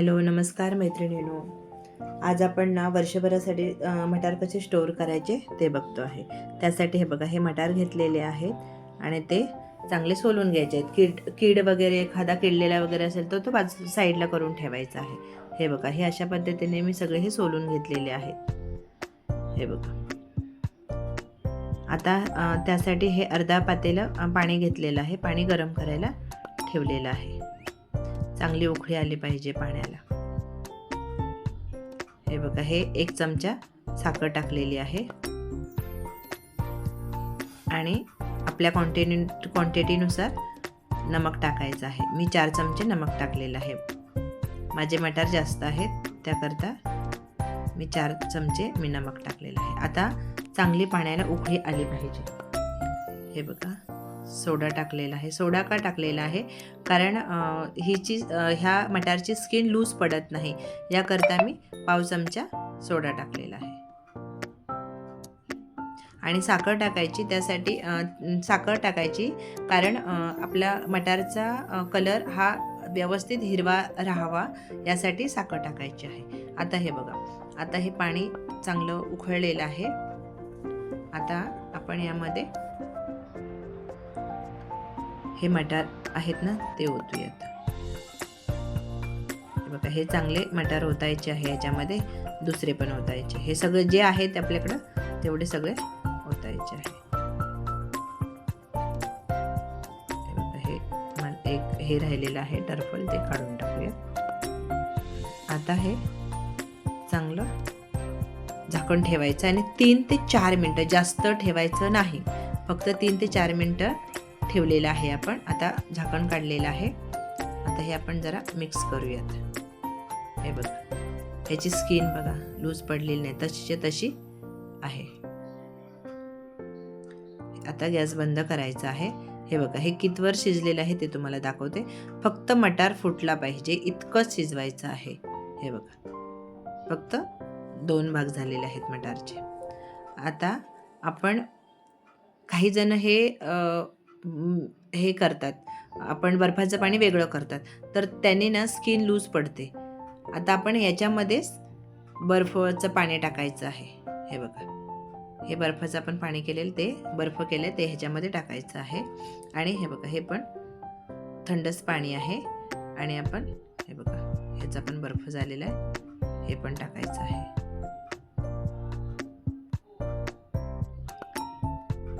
Hello नमस्कार मैत्रिणीनो. आज आपण ना वर्षभरासाठी मटार कसे स्टोअर करायचे ते बघतो आहे. त्यासाठी हे बघा हे मटार घेतलेले आहेत आणि ते चांगले सोलून घ्यायचे आहेत. कीड कीड वगैरे एखादा किडलेला वगैरे असेल तर तो बाजू साईडला करून ठेवायचा आहे. हे बघा हे अशा पद्धतीने मी सगळे हे सोलून घेतलेले आहेत. हे बघा. आता त्यासाठी हे अर्धा पातेलं पाणी घेतलेलं आहे. पाणी गरम करायला ठेवलेलं आहे. चांगली उकळी आली पाहिजे पाण्याला. हे बघा हे एक चमचा साखर टाकलेली आहे. आणि आपल्या क्वांटिटी क्वांटिटीनुसार नमक टाकायचं आहे. मी चार चमचे नमक टाकलेलं आहे. माझे मटार जास्त आहेत त्याकरता मी चार चमचे मी नमक टाकलेलं आहे. आता चांगली पाण्याला उकळी आली पाहिजे. हे बघा. सोडा टाकलेला आहे. सोडा का टाकलेला आहे? कारण हिची ह्या मटारची स्किन लूज पडत नाही. याकरता मी पाव चमचा सोडा टाकलेला आहे. आणि साखर टाकायची त्यासाठी साखर टाकायची. कारण आपला मटारचा कलर हा व्यवस्थित हिरवा राहावा यासाठी साखर टाकायची आहे. आता हे बघा. आता हे पाणी चांगलं उखळलेलं आहे. आता आपण यामध्ये हे मटार आहेत ना ते ओतूयात बघा हे चांगले मटार ओतायचे आहे याच्यामध्ये दुसरे पण ओतायचे. हे सगळे जे आहेत आपल्याकडं तेवढे सगळे ओतायचे आहे. हे एक हे राहिलेलं आहे टर्फल ते काढून टाकूया. आता हे चांगलं झाकण ठेवायचं आणि तीन ते चार मिनटं जास्त ठेवायचं नाही. फक्त तीन ते चार मिनटं ठेवलेलं आहे आपण. आता झाकण काढलेलं आहे. आता हे आपण जरा मिक्स करूयात. हे बघा. ह्याची स्किन बघा. लूज पडलेली नाही. तशीच्या तशी आहे. आता गॅस बंद करायचा आहे. हे बघा. हे कितवर शिजलेलं आहे ते तुम्हाला दाखवते. फक्त मटार फुटला पाहिजे. इतकंच शिजवायचं आहे. हे बघा. फक्त दोन भाग झालेले आहेत मटारचे. आता आपण काही जण हे हे करतात. आपण बर्फाचं पाणी वेगळं करतात. तर त्याने ना स्किन लूज पडते. आता आपण याच्यामध्येच बर्फाचं पाणी टाकायचं आहे. हे बघा. हे बर्फाचं आपण पाणी केलेलं ते बर्फ केलं ते ह्याच्यामध्ये टाकायचं आहे. आणि हे बघा हे पण थंडच पाणी आहे. आणि आपण हे बघा ह्याचा पण बर्फ झालेला आहे. हे पण टाकायचं आहे.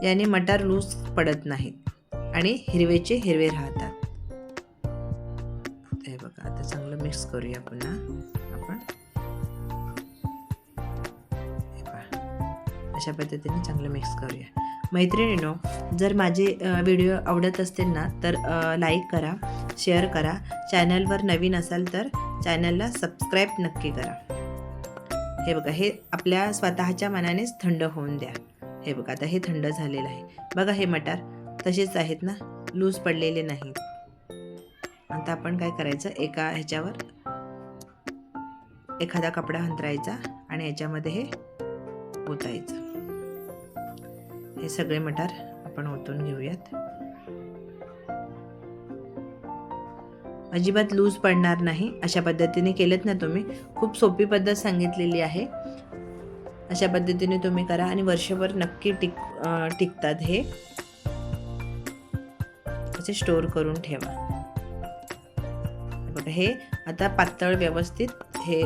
याने मटार लूज पडत नाहीत आणि हिरवेचे हिरवे राहतात. हे बघा आता चांगलं मिक्स करूया पुन्हा आपण. अशा पद्धतीने चांगलं मिक्स करूया. मैत्रिणीनो जर माझे व्हिडिओ आवडत असतील ना तर लाईक करा शेअर करा. चॅनलवर नवीन असाल तर चॅनलला सबस्क्राईब नक्की करा. हे बघा हे आपल्या स्वतःच्या मनानेच थंड होऊन द्या. हे बघा आता हे थंड झालेलं आहे. बघा हे मटार तसेच आहेत ना? लूज पडलेले नाहीत. आता आपण काय करायचं? एका ह्याच्यावर एखादा कपडा हंतरायचा आणि याच्यामध्ये हे ओतायचं. हे सगळे मटार आपण ओतून घेऊयात. अजिबात लूज पडणार नाही. अशा पद्धतीने केलेत ना तुम्ही. खूप सोपी पद्धत सांगितलेली आहे. अशा पद्धतीने तुम्ही करा आणि वर्षभर नक्की टिक टिकतात हे. असे स्टोअर करून ठेवा. बघा हे आता पातळ व्यवस्थित हे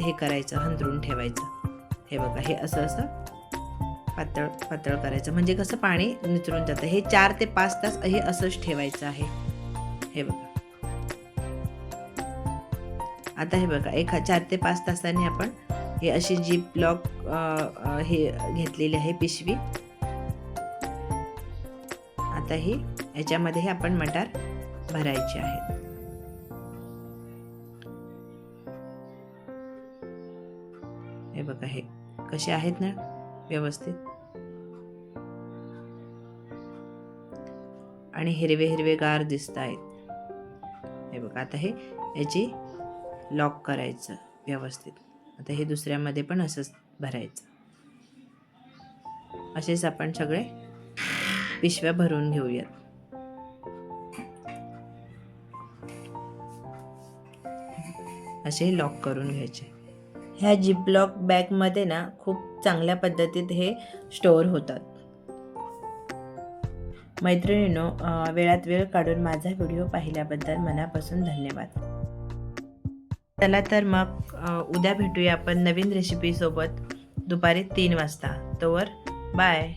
हे करायचं हंदरून ठेवायचं. हे बघा हे असं असं पातळ पातळ करायचं. म्हणजे कसं पाणी निचरून जातं. हे चार ते पाच तास हे असंच ठेवायचं आहे. हे बघा. आता हे बघा एका चार ते पाच तासांनी आपण हे अशी जी लॉक हे घेतलेली आहे पिशवी. आता ही याच्यामध्ये आपण मटार भरायचे आहेत. हे बघा हे कसे आहेत ना व्यवस्थित. आणि हिरवे हिरवे गार दिसत आहेत. हे बघा आता हे याची लॉक करायचं व्यवस्थित. आता हे दुसऱ्यामध्ये पण असंच भरायचं. असेच आपण सगळे पिशव्या भरून घेऊयात. असे लॉक करून घ्यायचे. ह्या जिपलॉक बॅगमध्ये ना खूप चांगल्या पद्धतीत हे स्टोअर होतात. मैत्रिणीनो वेळात वेळ काढून माझा व्हिडिओ पाहिल्याबद्दल मनापासून धन्यवाद. चला तर मग उद्या भेटूया आपण नवीन रेसिपीसोबत दुपारी तीन वाजता. तोवर बाय